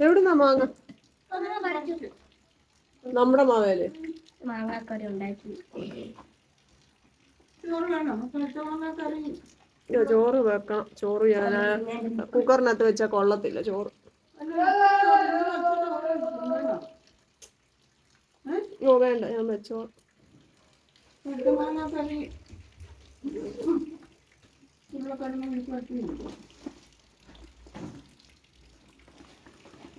എവിടുന്നാ മാങ്ങ? നമ്മുടെ മാവേൽ. മാങ്ങാക്കറി ഉണ്ടാക്കി. ചോറ് വെക്കണം. ചോറ് ഞാൻ കുക്കറിനകത്ത് വെച്ചാൽ കൊള്ളത്തില്ല ചോറ്. ഓ വേണ്ട ഞാൻ വെച്ചോ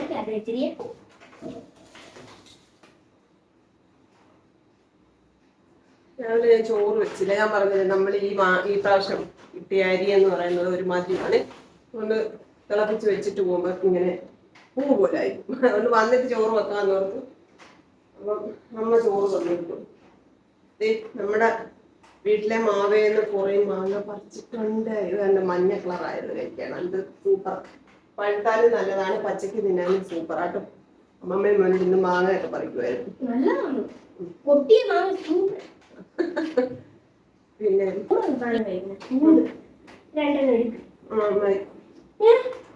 എനിക്കത് ഇച്ചിരി രാവിലെ ഞാൻ ചോറ് വെച്ചില്ല. ഞാൻ പറഞ്ഞത് നമ്മൾ ഈ മാ ഈ പ്രാവശ്യം കിട്ടിയ അരി എന്ന് പറയുന്നത് ഒരു മാതിരിയാണ് അതുകൊണ്ട് തിളപ്പിച്ച് വെച്ചിട്ട് പോകുമ്പോൾ ഇങ്ങനെ പൂ പോലെ ആയിരിക്കും. അതുകൊണ്ട് വന്നിട്ട് ചോറ് വെക്കാമെന്ന് ഓർത്ത് അപ്പം അമ്മ ചോറ് തന്നിട്ടു. ദേ നമ്മുടെ വീട്ടിലെ മാവേന്ന് കുറേ മാങ്ങ പറിച്ചിട്ടുണ്ട്. ഇത് തന്നെ മഞ്ഞ കളറായത് കഴിക്കാൻ അത് സൂപ്പർ പഴുത്താലും നല്ലതാണ് പച്ചക്ക് തിന്നാനും സൂപ്പറാട്ടോ അമ്മമ്മയും മോനും ഇന്ന് മാങ്ങയൊക്കെ പറിക്കുമായിരുന്നു പൊട്ടിയ മാങ്ങ സൂപ്പർ പിന്നെ?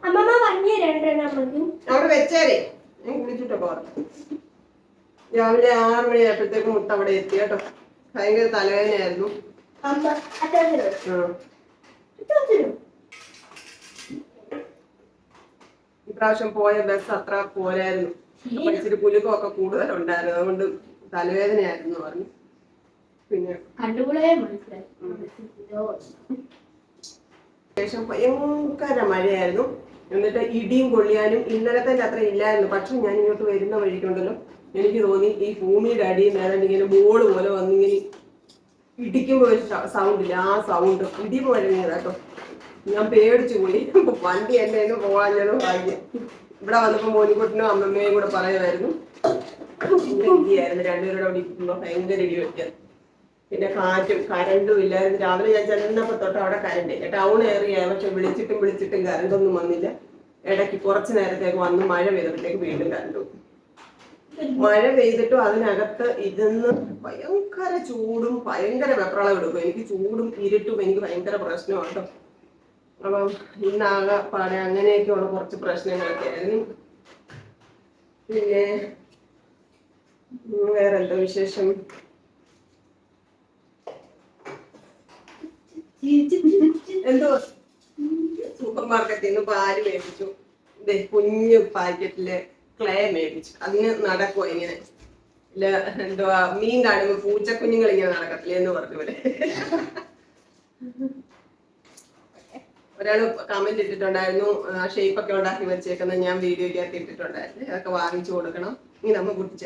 അമ്മമ്മ പറഞ്ഞ രണ്ടെണ്ണം അവിടെ വെച്ചേരെ. ഞാൻ കുളിച്ചിട്ട് രാവിലെ ആറ് മണിയായപ്പോഴത്തേക്ക് മുട്ട അവിടെ എത്തി കേട്ടോ. ഭയങ്കര തലവേദനയായിരുന്നു. അമ്മ അത്യാവശ്യം ആ. അത്യാവശ്യം ഇപ്രാവശ്യം പോയ ബസ് അത്ര പോരായിരുന്നു. അപ്പൊ ഇച്ചിരി പുലുക്കമൊക്കെ കൂടുതലുണ്ടായിരുന്നു. അതുകൊണ്ട് തലവേദനയായിരുന്നു പറഞ്ഞു. പിന്നെ. ശേഷം ഭയങ്കര മഴയായിരുന്നു. എന്നിട്ട് ഇടിയും കൊള്ളിയാനും ഇന്നലത്തെ അത്ര ഇല്ലായിരുന്നു. പക്ഷെ ഞാൻ ഇങ്ങോട്ട് വരുന്ന വഴിക്കുണ്ടല്ലോ. എനിക്ക് തോന്നി ഈ ഭൂമിയുടെ അടിയിൽ നേരം ഇങ്ങനെ ബോൾ പോലെ വന്നിങ്ങനെ ഇടിക്കുമ്പോൾ ഒരു സൗണ്ട് ഇല്ല ആ സൗണ്ട് ഇടി പോലെ കേട്ടോ. ഞാൻ പേടിച്ചു പോയി. വണ്ടി എന്റെ ഒന്ന് പോകാഞ്ഞതും ഭാഗ്യം. ഇവിടെ വന്നപ്പോ മോനിക്കുട്ടിനും അമ്മമ്മയും കൂടെ പറയുമായിരുന്നു ഇടിയായിരുന്നു രണ്ടുപേരുടെ അവിടെ ഇരിക്കുമ്പോ ഭയങ്കര ഇടി വെക്കാൻ പിന്നെ കാറ്റും കരണ്ടും ഇല്ലായിരുന്നു. രാവിലെ ഞാൻ ചെന്നപ്പോ തൊട്ട് അവിടെ കരണ്ട് ടൗൺ ഏറിയ. പക്ഷെ വിളിച്ചിട്ടും വിളിച്ചിട്ടും കരണ്ടൊന്നും വന്നില്ല. ഇടയ്ക്ക് കുറച്ച് നേരത്തേക്ക് വന്ന് മഴ പെയ്തപ്പോഴത്തേക്ക് വീണ്ടും കണ്ടു മഴ പെയ്തിട്ടും അതിനകത്ത് ഇരുന്ന് ഭയങ്കര ചൂടും ഭയങ്കര വെപ്രളം എടുക്കും. എനിക്ക് ചൂടും ഇരുട്ടും എനിക്ക് ഭയങ്കര പ്രശ്നമാണ് അപ്പം ഇന്നാകെ പാടെ അങ്ങനെയൊക്കെയുള്ള കുറച്ച് പ്രശ്നങ്ങളൊക്കെ. ആയിരുന്നു പിന്നെ വേറെന്തോ വിശേഷം? എന്തോ? സൂപ്പർ മാർക്കറ്റിൽ നിന്ന് പാൽ മേടിച്ചു. കുഞ്ഞു പാക്കറ്റിൽ ക്ലേ മേടിച്ചു. അതിന് നടക്കുവോ ഇങ്ങനെ? എന്തുവാ? മീൻ കാണുമ്പോ പൂച്ചക്കുഞ്ഞുങ്ങൾ ഇങ്ങനെ നടക്കത്തില്ലേ എന്ന് പറഞ്ഞ പോലെ. ഒരാൾ കമന്റ് ഇട്ടിട്ടുണ്ടായിരുന്നു ഷേപ്പ് ഒക്കെ ഉണ്ടാക്കി വെച്ചേക്കുന്ന ഞാൻ വീഡിയോ വീഡിയോയ്ക്കകത്ത് ഇട്ടിട്ടുണ്ടായിരുന്നു അതൊക്കെ വാങ്ങിച്ചു കൊടുക്കണം ഇനി നമ്മ കുട്ടിച്ച.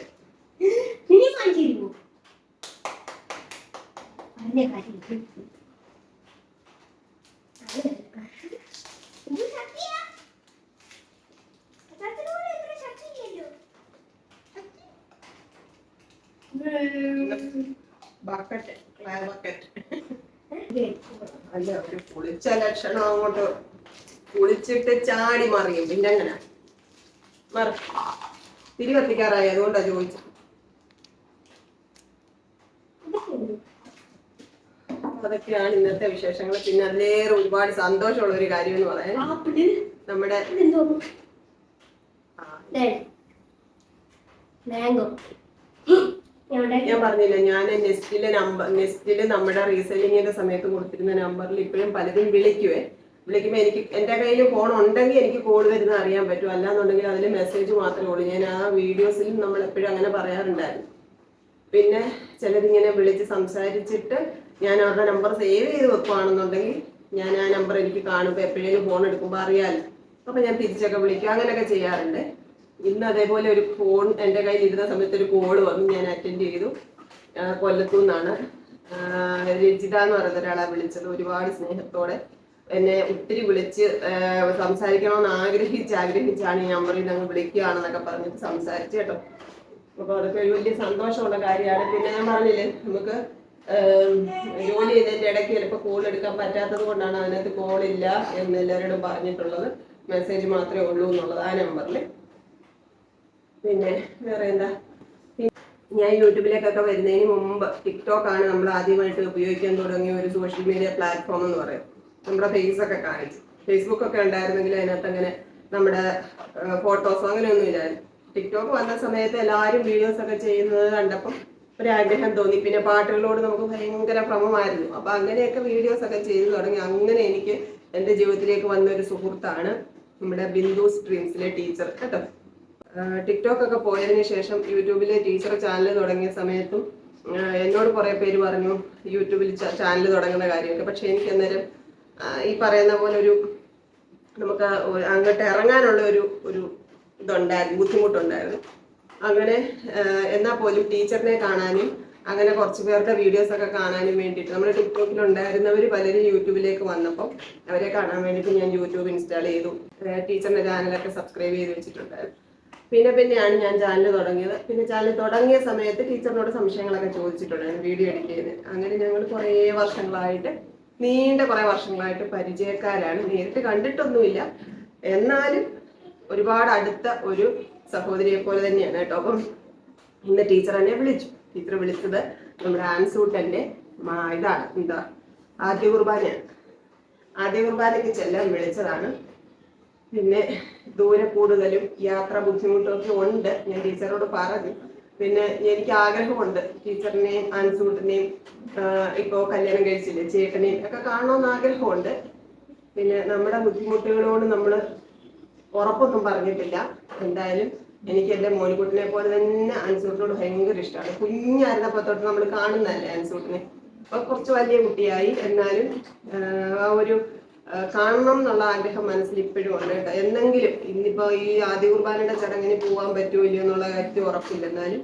Bucket clay bucket. അല്ല ഒരു കുളിച്ച ലക്ഷണം അങ്ങോട്ട് കുളിച്ചിട്ട് ചാടി മറിയും. പിന്നെ എങ്ങനെ? മറി. തിരി കത്തിക്കാറായി? അതുകൊണ്ടാ ചോദിച്ചത്. അതൊക്കെയാണ് ഇന്നത്തെ വിശേഷങ്ങൾ. പിന്നെ അതിലേറെ ഒരുപാട് സന്തോഷമുള്ള ഒരു കാര്യം എന്ന് പറയാൻ നമ്മുടെ. മാംഗോ. ഞാൻ പറഞ്ഞില്ല ഞാൻ നെസ്റ്റിലെ നമ്പർ നെസ്റ്റിൽ നമ്മുടെ റീസെല്ലിങ്ങിന്റെ സമയത്ത് കൊടുത്തിരുന്ന നമ്പറിൽ ഇപ്പോഴും പലരും വിളിക്കുവേ. വിളിക്കുമ്പോൾ എനിക്ക് എന്റെ കയ്യിൽ ഫോൺ ഉണ്ടെങ്കിൽ എനിക്ക് കോൾ വരുന്ന അറിയാൻ പറ്റും. അല്ലാന്നുണ്ടെങ്കിൽ അതിൽ മെസ്സേജ് മാത്രമേ ഉള്ളൂ. ഞാൻ ആ വീഡിയോസിലും നമ്മൾ എപ്പോഴും അങ്ങനെ പറയാറുണ്ടായിരുന്നു. പിന്നെ ചിലരിങ്ങനെ വിളിച്ച് സംസാരിച്ചിട്ട് ഞാൻ അവരുടെ നമ്പർ സേവ് ചെയ്ത് വെക്കുവാണെന്നുണ്ടെങ്കിൽ ഞാൻ ആ നമ്പർ എനിക്ക് കാണുമ്പോൾ എപ്പോഴേലും ഫോൺ എടുക്കുമ്പോൾ അറിയാമല്ലോ അപ്പൊ ഞാൻ തിരിച്ചൊക്കെ വിളിക്കും. അങ്ങനെയൊക്കെ ചെയ്യാറുണ്ട്. ഇന്ന് അതേപോലെ ഒരു ഫോൺ എന്റെ കയ്യിൽ ഇരുന്ന സമയത്ത് ഒരു കോൾ വന്നു. ഞാൻ അറ്റൻഡ് ചെയ്തു. കൊല്ലത്തു നിന്നാണ് രജിത എന്ന് പറയുന്ന ഒരാളെ വിളിച്ചത്. ഒരുപാട് സ്നേഹത്തോടെ എന്നെ ഒത്തിരി വിളിച്ച് സംസാരിക്കണമെന്ന് ആഗ്രഹിച്ച് ആഗ്രഹിച്ചാണ് ഈ നമ്പറിൽ അങ്ങ് വിളിക്കുകയാണെന്നൊക്കെ പറഞ്ഞിട്ട് സംസാരിച്ചു കേട്ടോ. അപ്പൊ അതൊക്കെ ഒരു വലിയ സന്തോഷമുള്ള കാര്യമാണ്. പിന്നെ ഞാൻ പറഞ്ഞില്ലേ നമുക്ക് ജോലി ചെയ്തതിന്റെ ഇടയ്ക്ക് ചിലപ്പോൾ കോൾ എടുക്കാൻ പറ്റാത്തത് കൊണ്ടാണ് അതിനകത്ത് കോൾ ഇല്ല എന്ന് എല്ലാവരോടും പറഞ്ഞിട്ടുള്ളത്. മെസ്സേജ് മാത്രമേ ഉള്ളൂ എന്നുള്ളത് ആ നമ്പറിൽ പിന്നെ വേറെ എന്താ ഞാൻ യൂട്യൂബിലേക്കൊക്കെ വരുന്നതിന് മുമ്പ് ടിക്ടോക്ക് ആണ് നമ്മൾ ആദ്യമായിട്ട് ഉപയോഗിക്കാൻ തുടങ്ങിയ ഒരു സോഷ്യൽ മീഡിയ പ്ലാറ്റ്ഫോം എന്ന് പറയും. നമ്മുടെ ഫേസ് ഒക്കെ കാണിച്ചു. ഫേസ്ബുക്ക് ഒക്കെ ഉണ്ടായിരുന്നെങ്കിൽ അതിനകത്ത് അങ്ങനെ നമ്മുടെ ഫോട്ടോസോ അങ്ങനെയൊന്നും ഇല്ലായിരുന്നു. ടിക്ടോക്ക് വന്ന സമയത്ത് എല്ലാവരും വീഡിയോസ് ഒക്കെ ചെയ്യുന്നത് കണ്ടപ്പം ആഗ്രഹം തോന്നി. പിന്നെ പാട്ടുകളോട് നമുക്ക് ഭയങ്കര ഭ്രമമായിരുന്നു. അപ്പൊ അങ്ങനെയൊക്കെ വീഡിയോസ് ഒക്കെ ചെയ്തു തുടങ്ങി. അങ്ങനെ എനിക്ക് എന്റെ ജീവിതത്തിലേക്ക് വന്ന ഒരു സുഹൃത്താണ് നമ്മുടെ ബിന്ദു സ്ട്രീംസിലെ ടീച്ചർ. കേട്ടോ? ടിക്ടോക്ക് ഒക്കെ പോയതിനു ശേഷം യൂട്യൂബിൽ ടീച്ചർ ചാനൽ തുടങ്ങിയ സമയത്തും എന്നോട് കുറെ പേര് പറഞ്ഞു യൂട്യൂബിൽ ചാനൽ തുടങ്ങുന്ന കാര്യമൊക്കെ. പക്ഷെ എനിക്ക് അന്നേരം ഈ പറയുന്ന പോലെ ഒരു നമുക്ക് അങ്ങോട്ട് ഇറങ്ങാനുള്ള ഒരു ഒരു ഇതുണ്ടായിരുന്നു ബുദ്ധിമുട്ടുണ്ടായിരുന്നു. അങ്ങനെ എന്നാൽ പോലും ടീച്ചറിനെ കാണാനും അങ്ങനെ കുറച്ച് പേരുടെ വീഡിയോസ് ഒക്കെ കാണാനും വേണ്ടിയിട്ട് നമ്മുടെ ടിക്ടോക്കിൽ ഉണ്ടായിരുന്നവർ പലരും യൂട്യൂബിലേക്ക് വന്നപ്പോൾ അവരെ കാണാൻ വേണ്ടിയിട്ട് ഞാൻ യൂട്യൂബ് ഇൻസ്റ്റാൾ ചെയ്തു. ടീച്ചറിന്റെ ചാനലൊക്കെ സബ്സ്ക്രൈബ് ചെയ്ത് വെച്ചിട്ടുണ്ടായിരുന്നു. പിന്നെ പിന്നെയാണ് ഞാൻ ചാനൽ തുടങ്ങിയത്. പിന്നെ ചാനൽ തുടങ്ങിയ സമയത്ത് ടീച്ചറിനോട് സംശയങ്ങളൊക്കെ ചോദിച്ചിട്ടുണ്ടായിരുന്നു വീഡിയോ എഡിറ്റ് ചെയ്ത് അങ്ങനെ ഞങ്ങൾ കുറേ വർഷങ്ങളായിട്ട് നീണ്ട കുറേ വർഷങ്ങളായിട്ട് പരിചയക്കാരാണ്. നേരിട്ട് കണ്ടിട്ടൊന്നുമില്ല. എന്നാലും ഒരുപാട് അടുത്ത ഒരു സഹോദരിയെ പോലെ തന്നെയാണ് കേട്ടോ. അപ്പം ഇന്ന് ടീച്ചർ എന്നെ വിളിച്ചു. ടീച്ചർ വിളിച്ചത് നമ്മുടെ ആൻസൂട്ടന്റെ മാ- ഇതാണ്. എന്താ? ആദ്യ കുർബാനയാണ്. ആദ്യ കുർബാനയ്ക്ക് ചെല്ലാൻ വിളിച്ചതാണ്. പിന്നെ ദൂരെ കൂടുതലും യാത്ര ബുദ്ധിമുട്ടൊക്കെ ഉണ്ട്. ഞാൻ ടീച്ചറോട് പറഞ്ഞു. പിന്നെ എനിക്ക് ആഗ്രഹമുണ്ട്. ടീച്ചറിനെയും ആൻസൂട്ടിനെയും ഇപ്പോ കല്യാണം കഴിച്ചില്ലേ ചേട്ടനെയും ഒക്കെ കാണണമെന്ന് ആഗ്രഹമുണ്ട്. പിന്നെ നമ്മുടെ ബുദ്ധിമുട്ടുകളോട് നമ്മൾ ഉറപ്പൊന്നും പറഞ്ഞിട്ടില്ല. എന്തായാലും എനിക്ക് എന്റെ മോനിക്കുട്ടിനെ പോലെ തന്നെ ആൻസൂട്ടിനോട് ഭയങ്കര ഇഷ്ടമാണ്. കുഞ്ഞായിരുന്നപ്പോൾ തൊട്ട് നമ്മൾ കാണുന്നതല്ലേ ആൻസൂട്ടിനെ. അപ്പൊ കുറച്ച് വലിയ കുട്ടിയായി. എന്നാലും ആ ഒരു കാണണം എന്നുള്ള ആഗ്രഹം മനസ്സിൽ ഇപ്പോഴും ഉണ്ട് കേട്ടോ. എന്നെങ്കിലും ഇന്നിപ്പോ ഈ ആദ്യ കുർബാനയുടെ ചടങ്ങിന് പോകാൻ പറ്റുമോ ഇല്ലയോ എന്നുള്ള കാര്യത്തിൽ ഉറപ്പില്ല എന്നാലും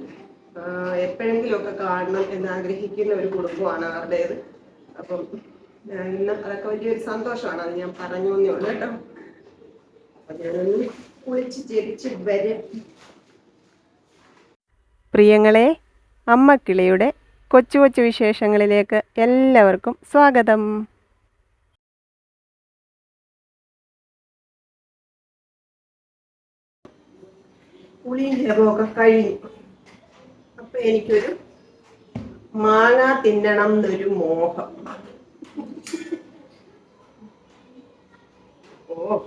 എപ്പോഴെങ്കിലും ഒക്കെ കാണണം എന്ന് ആഗ്രഹിക്കുന്ന ഒരു കുടുംബമാണ് അവരുടേത് അപ്പം ഇന്ന് അതൊക്കെ വലിയൊരു സന്തോഷമാണ്. അത് ഞാൻ പറഞ്ഞു എന്നേ ഉള്ളൂ കേട്ടോ. കുളിച്ച് പ്രിയങ്ങളെ അമ്മക്കിളിയുടെ കൊച്ചു കൊച്ചു വിശേഷങ്ങളിലേക്ക് എല്ലാവർക്കും സ്വാഗതം. പുളിയും ജപമൊക്കെ കഴിഞ്ഞു. അപ്പൊ എനിക്കൊരു മാങ്ങ തിന്നണം എന്നൊരു മോഹം. ഓ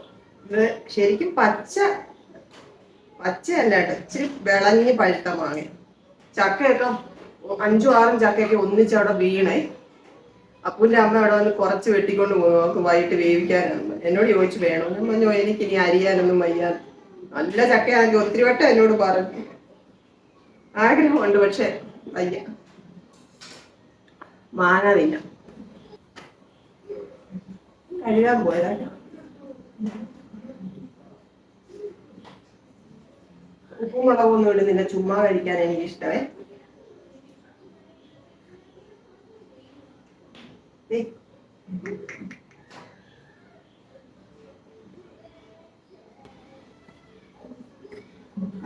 ശരിക്കും പച്ച പച്ചയല്ല കേട്ടോ ഇച്ചിരി വിളഞ്ഞ് പഴുത്ത മാങ്ങ. ചക്കയൊക്കെ അഞ്ചും ആറും ചക്കയൊക്കെ ഒന്നിച്ച് അവിടെ വീണേ. അപ്പൂന്റെ അമ്മ അവിടെ വന്ന് കുറച്ച് വെട്ടിക്കൊണ്ട് പോകും അവർക്ക് വൈകിട്ട് വേവിക്കാനാണ്. എന്നോട് ചോദിച്ചു വേണോ പറഞ്ഞു എനിക്ക് ഇനി അരിയാനൊന്നും വയ്യാ നല്ല ചക്കയാണെങ്കിൽ ഒത്തിരി വട്ടം എന്നോട് പറഞ്ഞു ആഗ്രഹമുണ്ട് പക്ഷെ വയ്യ. മാനാതില്ല. കഴുകാൻ പോയതാ. ഉപ്പും മുളകൊന്നും ഇടുന്നില്ല. ചുമ്മാ കഴിക്കാൻ എനിക്ക് ഇഷ്ടമേ ഏയ്.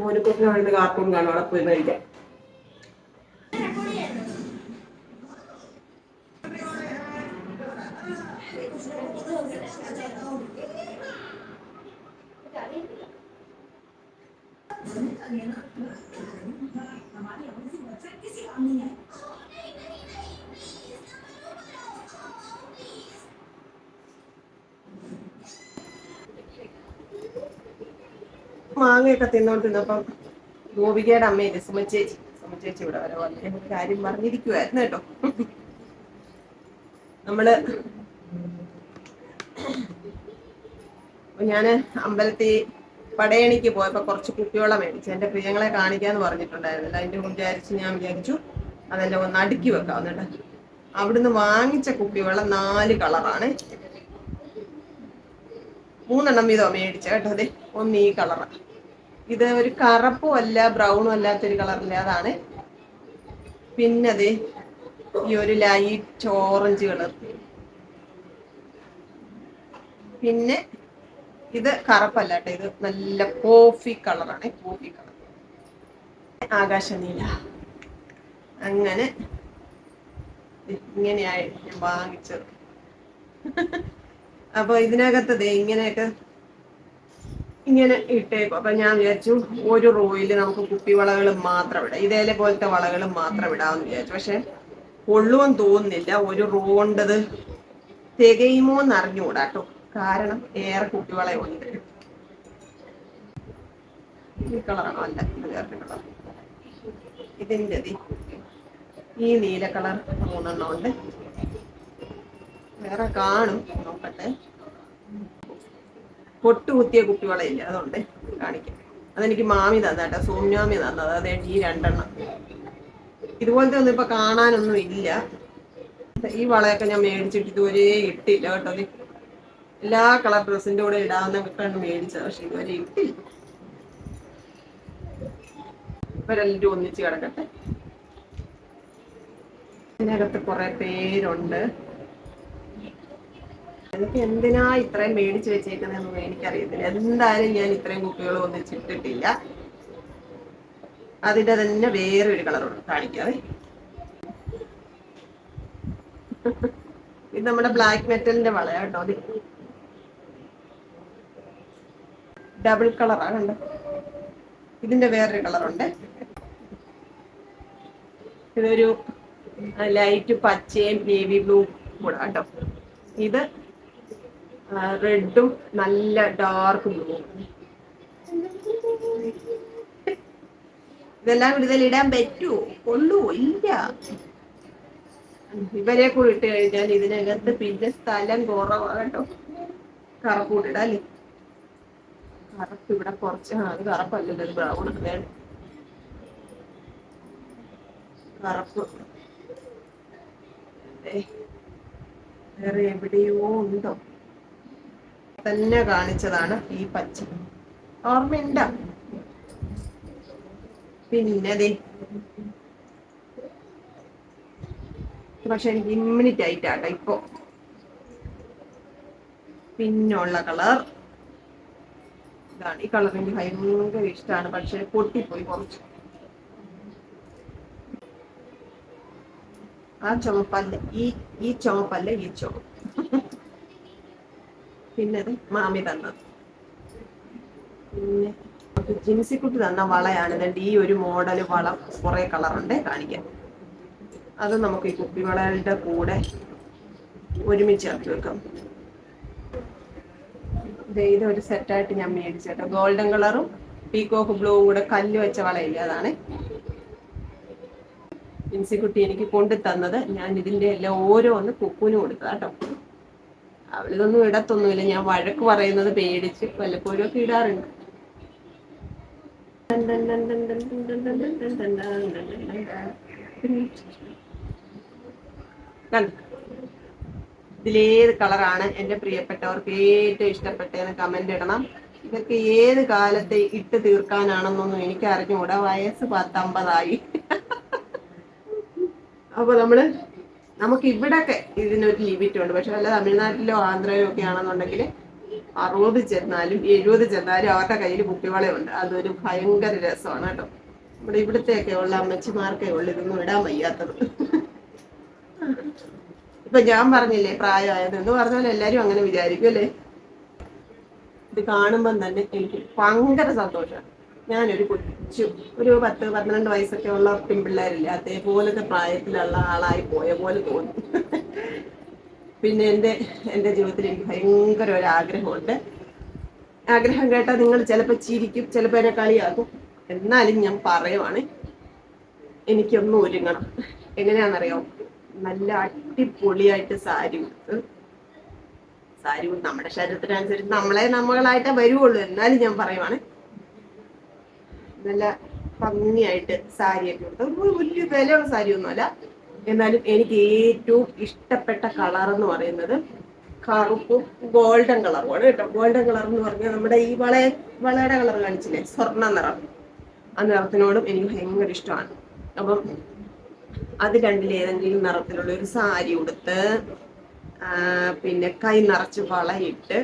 മോനിക്കൊക്കെ കാണുന്ന കാർട്ടൂൺ കാണും. അവിടെ പോയി കഴിക്കാം. മാങ്ങയൊക്കെ തിന്നോണ്ടിരുന്നപ്പം ഗോപികയുടെ അമ്മയില്ലേ സുമച്ചേച്ചി സുമച്ചേച്ചി ഇവിടെ വരെ വന്ന് എന്റെ കാര്യം പറഞ്ഞിരിക്കുവായിരുന്നു കേട്ടോ. നമ്മൾ ഞാൻ അമ്പലത്തിൽ പടയണിക്ക് പോയപ്പോ കുറച്ച് കുപ്പിവെള്ളം മേടിച്ചു. എന്റെ പ്രിയങ്ങളെ കാണിക്കാന്ന് പറഞ്ഞിട്ടുണ്ടായിരുന്നില്ല മുമ്പ് വിചാരിച്ച് ഞാൻ വിചാരിച്ചു അതെല്ലാം ഒന്ന് അടുക്കി വെക്കാം എന്നിട്ട് അവിടുന്ന് വാങ്ങിച്ച കുപ്പിവെള്ളം നാല് കളറാണ്. മൂന്നെണ്ണം വീതം മേടിച്ച കേട്ടോ. അതെ ഒന്ന് ഈ കളറാണ് ഇത് ഒരു കറുപ്പും അല്ല ബ്രൗണും അല്ലാത്തൊരു കളറില്ല അതാണ്. പിന്നെ അത് ഈ ഒരു ലൈറ്റ് ഓറഞ്ച് കളർ പിന്നെ ഇത് കറുപ്പല്ല കേട്ടോ. ഇത് നല്ല കോഫി കളറാണ് കോഫി കളർ ആകാശനീല. അങ്ങനെ ഇങ്ങനെയായി ഞാൻ വാങ്ങിച്ചത്. അപ്പൊ ഇതിനകത്തത് ഇങ്ങനെയൊക്കെ ഇങ്ങനെ ഇട്ടേക്കും. അപ്പൊ ഞാൻ വിചാരിച്ചു ഒരു റോയിൽ നമുക്ക് കുപ്പി വളകൾ മാത്രം ഇടാം. ഇതേലെ പോലത്തെ വളകൾ മാത്രം ഇടാമെന്ന് വിചാരിച്ചു. പക്ഷെ കൊള്ളുമെന്ന് തോന്നുന്നില്ല. ഒരു റോ കൊണ്ടത് തികയുമോ എന്ന് അറിഞ്ഞുകൂടാ കേട്ടോ. കാരണം ഏറെ കുപ്പിവളയുണ്ട് ഈ കളറാണോ അല്ല ഇത് വേറെ കളർ ഇതിന്റെ ഈ നീല കളർ മൂന്നെണ്ണം ഉണ്ട്. വേറെ കാണും. നോക്കട്ടെ. പൊട്ടുകുത്തിയ കുപ്പിവളയില്ല. അതുകൊണ്ട് കാണിക്കാം. അതെനിക്ക് മാമി തന്നാട്ടോ. സൗമ്യാമി തന്നത്. അതായത് ഈ രണ്ടെണ്ണം. ഇതുപോലത്തെ ഒന്നും ഇപ്പൊ കാണാനൊന്നും ഇല്ല. ഈ വളയൊക്കെ ഞാൻ മേടിച്ചിട്ട് ഇതുവരെ ഇട്ടില്ല കേട്ടോ. എല്ലാ കളർ ഡ്രസ്സിന്റെ കൂടെ ഇടാവുന്നൊക്കെയാണ് മേടിച്ചത്. പക്ഷെ ഇതുവരെ ഇട്ടില്ല. ഇവരെല്ലാവരും ഒന്നിച്ച് കിടക്കട്ടെ. ഇതിനകത്ത് കുറെ പേരുണ്ട്. എനിക്ക് എന്തിനാ ഇത്രയും മേടിച്ചു വെച്ചേക്കുന്നതെന്ന് എനിക്കറിയത്തില്ല. എന്തായാലും ഞാൻ ഇത്രയും കുപ്പികൾ ഒന്നിച്ചിട്ടിട്ടില്ല അതിന്റെ തന്നെ വേറൊരു കളറുണ്ട് കാണിക്കാതെ ഇത് നമ്മുടെ ബ്ലാക്ക് മെറ്റലിന്റെ വള കേട്ടോ ഡബിൾ കളറാ കണ്ടോ? ഇതിന്റെ വേറൊരു കളറുണ്ട് ഇതൊരു ലൈറ്റ് പച്ചയും നേവി ബ്ലൂ കൂടാ കേട്ടോ. ഇത് റെഡും നല്ല ഡാർക്ക്. ബ്ലൂ ഇതെല്ലാം കൂടി ഇതിൽ ഇടാൻ പറ്റുമോ കൊള്ളുവോ ഇല്ല. ഇവരെ കൂടി ഇട്ട് കഴിഞ്ഞാൽ ഇതിനകത്ത് പിന്നെ സ്ഥലം കുറവാ കേട്ടോ. കറുപ്പ് ഇവിടെ കുറച്ച് ആ അത് കറുപ്പല്ലല്ലോ ബ്രൗൺ വേണം കറുപ്പ്. വേറെ എവിടെയോ ഉണ്ടോ. തന്നെ കാണിച്ചതാണ് ഈ പച്ച. ഓർമ്മയുണ്ട പിന്നെ പക്ഷെ എനിക്ക് ഇമ്മിനിറ്റ് ആയിട്ടാട്ടോ ഇപ്പൊ. പിന്നുള്ള കളർ ഇതാണ് ഈ കളർ എനിക്ക് ഭയങ്കര ഇഷ്ടമാണ് പക്ഷെ പൊട്ടിപ്പോയി കുറച്ച്. ആ ചുമപ്പല്ല ഈ ഈ ചുമപ്പല്ല ഈ ചുമപ്പ് പിന്നെ മാമി തന്നത്. പിന്നെ ജിൻസി ജിൻസിക്കുട്ടി തന്ന വളയാണ്. ഈ ഒരു മോഡൽ വളം കുറെ കളറുണ്ട് കാണിക്കാം. അത് നമുക്ക് ഈ കുപ്പി കുപ്പിവളകളുടെ കൂടെ ഒരുമിച്ച് ഇറക്കി വെക്കാം. ഇത് ഒരു സെറ്റായിട്ട് ഞാൻ മേടിച്ചേട്ടോ ഗോൾഡൻ കളറും പീകോക്ക് ബ്ലൂവും കൂടെ കല്ല് വെച്ച വളയില്ല അതാണ്. ഇൻസിക്കുട്ടി എനിക്ക് കൊണ്ടു തന്നത് ഞാൻ ഇതിന്റെ എല്ലാം ഓരോന്ന് കുക്കുന് കൊടുത്തതാ കേട്ടോ. അവളിതൊന്നും ഇടത്തൊന്നുമില്ല. ഞാൻ വഴക്ക് പറയുന്നത് പേടിച്ച് വല്ലപ്പോഴും ഒക്കെ ഇടാറുണ്ട്? ഇതിലേത് കളറാണ് എന്റെ പ്രിയപ്പെട്ടവർക്ക് ഏറ്റവും ഇഷ്ടപ്പെട്ടതെന്ന് കമന്റ് ഇടണം. ഇതൊക്കെ ഏത് കാലത്തെ ഇട്ട് തീർക്കാനാണെന്നൊന്നും എനിക്ക് അറിഞ്ഞുകൂടാ വയസ്സ് പത്തമ്പതായി. അപ്പൊ നമ്മൾ നമുക്ക് ഇവിടെയൊക്കെ ഇതിനൊരു ലിമിറ്റ് ഉണ്ട് പക്ഷെ വല്ല തമിഴ്നാട്ടിലോ ആന്ധ്രയിലോ ഒക്കെ ആണെന്നുണ്ടെങ്കിൽ അറുപത് ചെന്നാലും എഴുപത് ചെന്നാലും അവരുടെ കയ്യിൽ കുപ്പിവളയുണ്ട് അതൊരു ഭയങ്കര രസമാണ് കേട്ടോ. നമ്മുടെ ഇവിടുത്തെയൊക്കെ ഉള്ള അമ്മച്ചിമാർക്കേ ഉള്ളു ഇതൊന്നും ഇടാൻ വയ്യാത്തത്. ഇപ്പൊ ഞാൻ പറഞ്ഞില്ലേ പ്രായമായത് എന്ന് എല്ലാരും അങ്ങനെ വിചാരിക്കും അല്ലേ? ഇത് കാണുമ്പം തന്നെ എനിക്ക് ഭയങ്കര സന്തോഷമാണ് ഞാനൊരു കൊച്ചു ഒരു പത്ത് പന്ത്രണ്ട് വയസ്സൊക്കെ ഉള്ള പെൺപിള്ളേരില്ലേ അതേപോലത്തെ പ്രായത്തിലുള്ള ആളായി പോയ പോലെ തോന്നി. പിന്നെ എന്റെ എന്റെ ജീവിതത്തിൽ എനിക്ക് ഭയങ്കര ഒരു ആഗ്രഹമുണ്ട്. ആഗ്രഹം കേട്ടാൽ നിങ്ങൾ ചിലപ്പോൾ ചിരിക്കും ചിലപ്പോൾ എന്നെ കളിയാക്കും. എന്നാലും ഞാൻ പറയുവാണ് എനിക്കൊന്നും ഒരുങ്ങണം. എങ്ങനെയാണെന്നറിയോ? നല്ല അടിപൊളിയായിട്ട് സാരി ഉടുത്ത്. സാരി നമ്മുടെ ശരീരത്തിനനുസരിച്ച് നമ്മളെ നമ്മളായിട്ടേ വരുവുള്ളൂ എന്നാലും ഞാൻ പറയുവാണ്. നല്ല ഭംഗിയായിട്ട് സാരിയൊക്കെ ഉണ്ട് ഒരു വലിയ വിലയുള്ള സാരി ഒന്നുമല്ല എന്നാലും എനിക്ക് ഏറ്റവും ഇഷ്ടപ്പെട്ട കളർ എന്ന് പറയുന്നത് കറുപ്പും ഗോൾഡൻ കളറുമാണ് കേട്ടോ. ഗോൾഡൻ കളർ എന്ന് പറഞ്ഞാൽ നമ്മുടെ ഈ വള വളയുടെ കളർ കാണിച്ചില്ലേ? സ്വർണ നിറം. ആ നിറത്തിനോടും എനിക്ക് ഭയങ്കര ഇഷ്ടമാണ്. അപ്പം അത് രണ്ടിൽ ഏതെങ്കിലും നിറത്തിലുള്ള ഒരു സാരി ഉടുത്ത് പിന്നെ കൈ നിറച്ച് വളയിട്ട്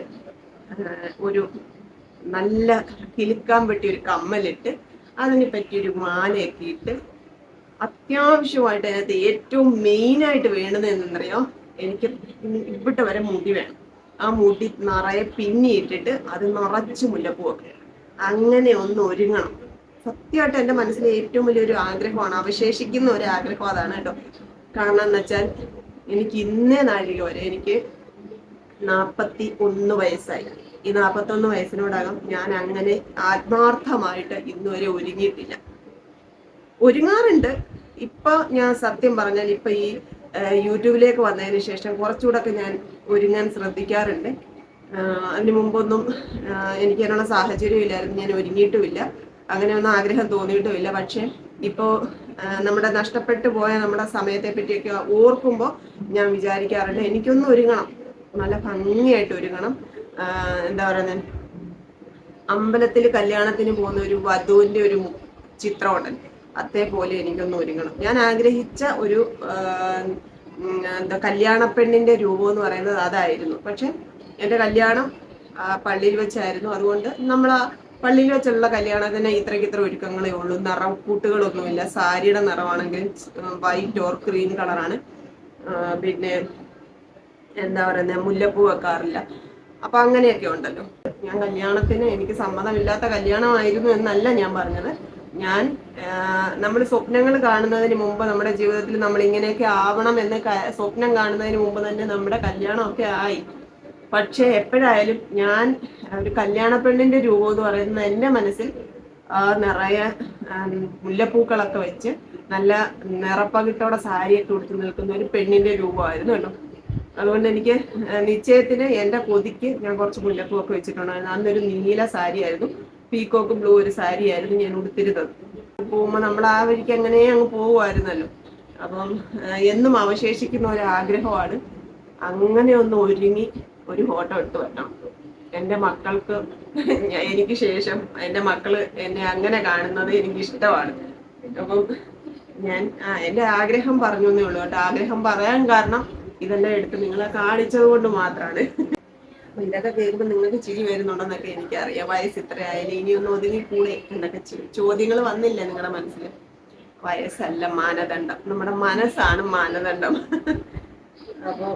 ഒരു നല്ല കിലുക്കാൻ പറ്റിയ ഒരു കമ്മലിട്ട് അതിനെ പറ്റിയൊരു മാലയൊക്കെ ഇട്ട് അത്യാവശ്യമായിട്ട് അതിനകത്ത് ഏറ്റവും മെയിനായിട്ട് വേണ്ടത് എന്തെന്നറിയോ? എനിക്ക് ഇവിടെ വരെ മുടി വേണം. ആ മുടി നിറയെ പിന്നിയിട്ടിട്ട് അത് നിറച്ച് മുല്ലപ്പൂവൊക്കെ അങ്ങനെ ഒന്ന് ഒരുങ്ങണം. സത്യമായിട്ട് എന്റെ മനസ്സിൽ ഏറ്റവും വലിയൊരു ആഗ്രഹമാണ് അവശേഷിക്കുന്ന ഒരു ആഗ്രഹം അതാണ് കേട്ടോ. കാരണം എന്ന് വെച്ചാൽ എനിക്ക് ഇന്നേ നാഴിക വരെ എനിക്ക് നാൽപ്പത്തി ഒന്ന് വയസ്സായി. ഈ നാൽപ്പത്തൊന്ന് വയസ്സിനോടകം ഞാൻ അങ്ങനെ ആത്മാർത്ഥമായിട്ട് ഇന്നുവരെ ഒരുങ്ങിയിട്ടില്ല. ഒരുങ്ങാറുണ്ട്. ഇപ്പൊ ഞാൻ സത്യം പറഞ്ഞാൽ ഇപ്പൊ ഈ യൂട്യൂബിലേക്ക് വന്നതിന് ശേഷം കുറച്ചുകൂടെ ഞാൻ ഒരുങ്ങാൻ ശ്രദ്ധിക്കാറുണ്ട്. അതിന് മുമ്പൊന്നും എനിക്ക് അതിനുള്ള സാഹചര്യം ഇല്ലായിരുന്നു. ഞാൻ ഒരുങ്ങിയിട്ടുമില്ല. അങ്ങനെയൊന്നും ആഗ്രഹം തോന്നിയിട്ടുമില്ല. പക്ഷെ ഇപ്പോ നമ്മുടെ നഷ്ടപ്പെട്ടു പോയ നമ്മുടെ സമയത്തെ പറ്റിയൊക്കെ ഓർക്കുമ്പോൾ ഞാൻ വിചാരിക്കാറുണ്ട് എനിക്കൊന്ന് ഒരുങ്ങണം. നല്ല ഭംഗിയായിട്ട് ഒരുങ്ങണം. എന്താ പറയുന്നത് അമ്പലത്തിൽ കല്യാണത്തിന് പോകുന്ന ഒരു വധുവിന്റെ ഒരു ചിത്രം ഉണ്ടല്ലോ അതേപോലെ എനിക്കൊന്ന് ഒരുങ്ങണം. ഞാൻ ആഗ്രഹിച്ച ഒരു എന്താ കല്യാണ പെണ്ണിന്റെ രൂപം എന്ന് പറയുന്നത് അതായിരുന്നു. പക്ഷെ എന്റെ കല്യാണം പള്ളിയിൽ വെച്ചായിരുന്നു. അതുകൊണ്ട് നമ്മൾ ആ പള്ളിയിൽ വെച്ചുള്ള കല്യാണത്തിന് ഇത്രയ്ക്ക് ഇത്ര ഒരുക്കങ്ങളേ ഉള്ളൂ. നിറം കൂട്ടുകളൊന്നുമില്ല. സാരിയുടെ നിറമാണെങ്കിൽ വൈറ്റ് ഓർ ക്രീം കളറാണ് പിന്നെ എന്താ പറയുന്നത് മുല്ലപ്പൂ വെക്കാറില്ല. അപ്പൊ അങ്ങനെയൊക്കെ ഉണ്ടല്ലോ. ഞാൻ കല്യാണത്തിന് എനിക്ക് സമ്മതമില്ലാത്ത കല്യാണമായിരുന്നു എന്നല്ല ഞാൻ പറഞ്ഞത്. ഞാൻ നമ്മൾ സ്വപ്നങ്ങൾ കാണുന്നതിന് മുമ്പ് നമ്മുടെ ജീവിതത്തിൽ നമ്മൾ ഇങ്ങനെയൊക്കെ ആവണം എന്ന് സ്വപ്നം കാണുന്നതിന് മുമ്പ് തന്നെ നമ്മുടെ കല്യാണമൊക്കെ ആയി. പക്ഷെ എപ്പോഴായാലും ഞാൻ ഒരു കല്യാണ പെണ്ണിന്റെ രൂപം എന്ന് പറയുന്നത് എന്റെ മനസ്സിൽ നിറയെ മുല്ലപ്പൂക്കളൊക്കെ വെച്ച് നല്ല നിറപ്പകിട്ടോടെ സാരിയൊക്കെ ഉടുത്തു നിൽക്കുന്ന ഒരു പെണ്ണിന്റെ രൂപമായിരുന്നു കേട്ടോ. അതുകൊണ്ട് എനിക്ക് നിശ്ചയത്തിന് എന്റെ കൊതിക്ക് ഞാൻ കുറച്ച് മുല്ലപ്പൂവൊക്കെ വെച്ചിട്ടുണ്ടായിരുന്നു അന്നൊരു നീല സാരി ആയിരുന്നു. പീക്കോക്ക് ബ്ലൂ ഒരു സാരി ആയിരുന്നു ഞാൻ ഉടുത്തിരുന്നത്. പോകുമ്പോൾ നമ്മൾ ആ വഴിക്ക് അങ്ങനെ അങ്ങ് പോകുമായിരുന്നല്ലോ അപ്പം എന്നും അവശേഷിക്കുന്ന ഒരു ആഗ്രഹമാണ് അങ്ങനെ ഒന്ന് ഒരുങ്ങി ഒരു ഫോട്ടോ എടുത്ത് വരണം. എന്റെ മക്കൾക്ക് എനിക്ക് ശേഷം എന്റെ മക്കൾ എന്നെ അങ്ങനെ കാണുന്നത് എനിക്ക് ഇഷ്ടമാണ് അപ്പം ഞാൻ എന്റെ ആഗ്രഹം പറഞ്ഞു എന്നേ ഉള്ളൂ കേട്ടോ. ആഗ്രഹം പറയാൻ കാരണം ഇതെല്ലാം എടുത്ത് നിങ്ങളെ കാണിച്ചത് കൊണ്ട് മാത്രമാണ് അപ്പൊ ഇതൊക്കെ കേൾക്കുമ്പോൾ നിങ്ങൾക്ക് ചിരി വരുന്നുണ്ടെന്നൊക്കെ എനിക്കറിയാം. വയസ്സ് ഇത്ര ആയാലും ഇനി ഒന്ന് ഒതുങ്ങി കൂടെ എന്നൊക്കെ ചോദ്യങ്ങൾ വന്നില്ല നിങ്ങളുടെ മനസ്സിൽ? വയസ്സല്ല മാനദണ്ഡം. നമ്മുടെ മനസ്സാണ് മാനദണ്ഡം. അപ്പോൾ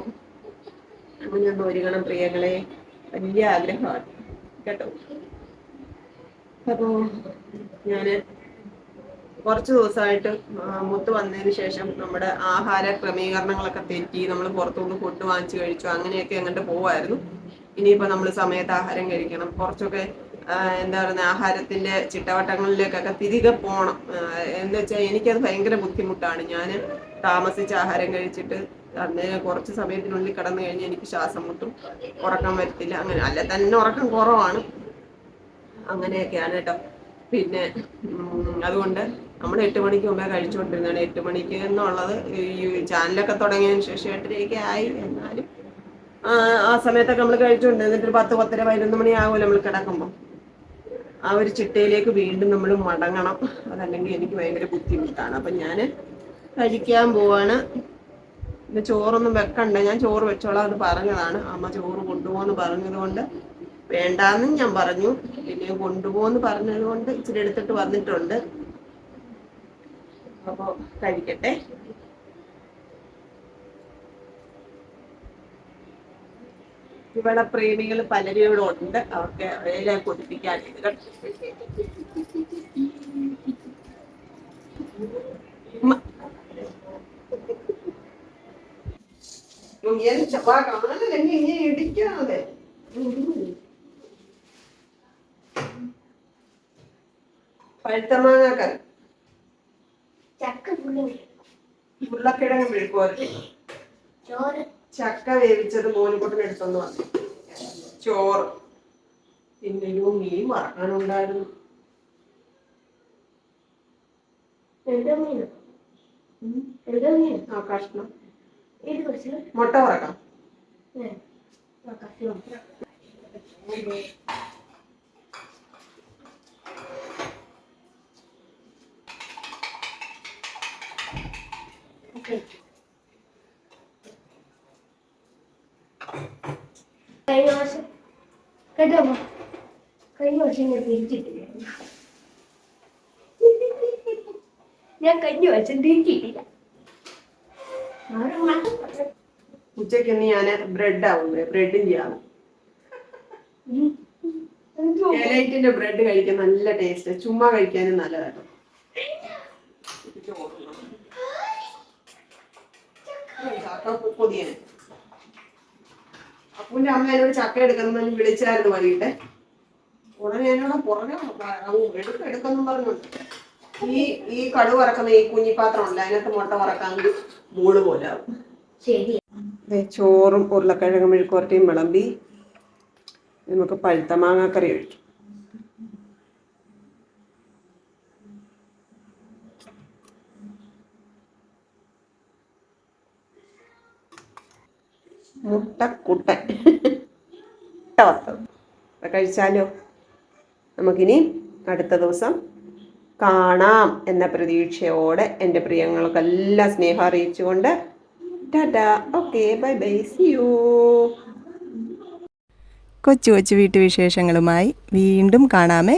അങ്ങനെ ഒന്ന് ഒരുങ്ങണം പ്രിയങ്ങളെ. വലിയ ആഗ്രഹമാണ്. കേട്ടോ? അപ്പോ ഞാൻ കുറച്ച് ദിവസമായിട്ട് മുത്ത് വന്നതിന് ശേഷം നമ്മുടെ ആഹാര ക്രമീകരണങ്ങളൊക്കെ തെറ്റി നമ്മൾ പുറത്തുനിന്ന് ഫുഡ് വാങ്ങിച്ചു കഴിച്ചു അങ്ങനെയൊക്കെ അങ്ങോട്ട് പോവായിരുന്നു. ഇനിയിപ്പോ നമ്മൾ സമയത്ത് ആഹാരം കഴിക്കണം. കുറച്ചൊക്കെ എന്താ പറയുക ആഹാരത്തിന്റെ ചിട്ടവട്ടങ്ങളിലേക്കൊക്കെ തിരികെ പോകണം എന്ന് വെച്ചാൽ എനിക്കത് ഭയങ്കര ബുദ്ധിമുട്ടാണ്. ഞാൻ താമസിച്ച് ആഹാരം കഴിച്ചിട്ട് അന്ന് കുറച്ച് സമയത്തിനുള്ളിൽ കിടന്നു കഴിഞ്ഞാൽ എനിക്ക് ശ്വാസം മുട്ടും ഉറക്കം വരത്തില്ല അങ്ങനെ. അല്ല തന്നെ ഉറക്കം കുറവാണ്. അങ്ങനെയൊക്കെയാണ് കേട്ടോ. പിന്നെ അതുകൊണ്ട് നമ്മൾ എട്ട് മണിക്ക് മുമ്പേ കഴിച്ചുകൊണ്ടിരുന്നതാണ്. എട്ട് മണിക്ക് എന്നുള്ളത് ഈ ചാനലൊക്കെ തുടങ്ങിയതിന് ശേഷം എട്ടരയൊക്കെ ആയി. എന്നാലും ആ, സമയത്തൊക്കെ നമ്മൾ കഴിച്ചുകൊണ്ട് എന്നിട്ട് ഒരു പത്ത് പത്തര പതിനൊന്ന് മണിയാകുമല്ലോ നമ്മൾ കിടക്കുമ്പോൾ. ആ ഒരു ചിട്ടയിലേക്ക് വീണ്ടും നമ്മൾ മടങ്ങണം. അതല്ലെങ്കിൽ എനിക്ക് ഭയങ്കര ബുദ്ധിമുട്ടാണ്. അപ്പം ഞാൻ കഴിക്കാൻ പോവാണ്. പിന്നെ ചോറൊന്നും വെക്കണ്ട. ഞാൻ ചോറ് വെച്ചോളാം എന്ന് പറഞ്ഞതാണ്. അമ്മ ചോറ് കൊണ്ടുപോകുമെന്ന് പറഞ്ഞതുകൊണ്ട് വേണ്ടാന്നും ഞാൻ പറഞ്ഞു. പിന്നെ കൊണ്ടുപോകുമെന്ന് പറഞ്ഞത് കൊണ്ട് ഇച്ചിരി എടുത്തിട്ട് വന്നിട്ടുണ്ട്. അപ്പൊ കഴിക്കട്ടെ. ഇവിടെ പ്രേമികൾ പലരും ഇവിടെ ഉണ്ട്. അവർക്ക് കാണലെങ്കിൽ ഇങ്ങനെ ഇടിക്കാതെ. ചക്ക ഉരുളക്കിഴങ്ങ് മെഴുക്കുവരട്ടി. ചോറ്. ചക്ക വേവിച്ചത് മോനുകൊട്ടിന് എടുത്തോണ്ട് വന്നു. ചോറ്. പിന്നെ ഒരു മീൻ മറക്കാനുണ്ടായിരുന്നു ആ കഷ്ണം. മുട്ട വറക്കാം. കഴിഞ്ഞ വർഷം കേട്ടോ? കഴിഞ്ഞ വർഷം ഞാൻ തിരിച്ചിട്ടില്ല. ഞാൻ കഴിഞ്ഞ വർഷം തിരിച്ചിട്ടില്ല. ഉച്ചയ്ക്ക് ഞാൻ ബ്രെഡ് ആവുന്നത് ബ്രെഡും ചെയ്യാം. എലൈറ്റിന്റെ ബ്രെഡ് കഴിക്കാൻ നല്ല ടേസ്റ്റ് ചുമ്മാ കഴിക്കാനും നല്ലതാണ് പൊതിയന് അപ്പൂന്റെ അമ്മ എന്നോട് ചക്ക എടുക്കണം വിളിച്ചായിരുന്നു വൈകിട്ട്. ഉടനെ എന്നോട് പുറകെ എടുക്കും എടുക്കുന്നു പറഞ്ഞുണ്ട് ഈ ഈ കടു വറക്കുന്ന ഈ കുഞ്ഞിപ്പാത്രം ഉണ്ട് അതിനകത്ത് മുട്ട വറക്കാമെങ്കിൽ മൂട് പോലെ ആവും. ശരി ദേ ചോറും ഉരുളക്കിഴങ്ങ് മെഴുക്കുവരട്ടിയും വിളമ്പി നമുക്ക് പഴുത്ത മാങ്ങാക്കറി ഒഴിക്കും മുട്ടക്കുട്ടൻ. മുട്ട വറുത്തത് കഴിച്ചാലോ? നമുക്കിനി അടുത്ത ദിവസം കാണാം എന്ന പ്രതീക്ഷയോടെ എന്റെ പ്രിയങ്ങൾക്കെല്ലാം സ്നേഹം അറിയിച്ചുകൊണ്ട് tata. Okay bye bye. See you കൊച്ചു കൊച്ചു വീട്ടുവിശേഷങ്ങളുമായി വീണ്ടും കാണാമേ.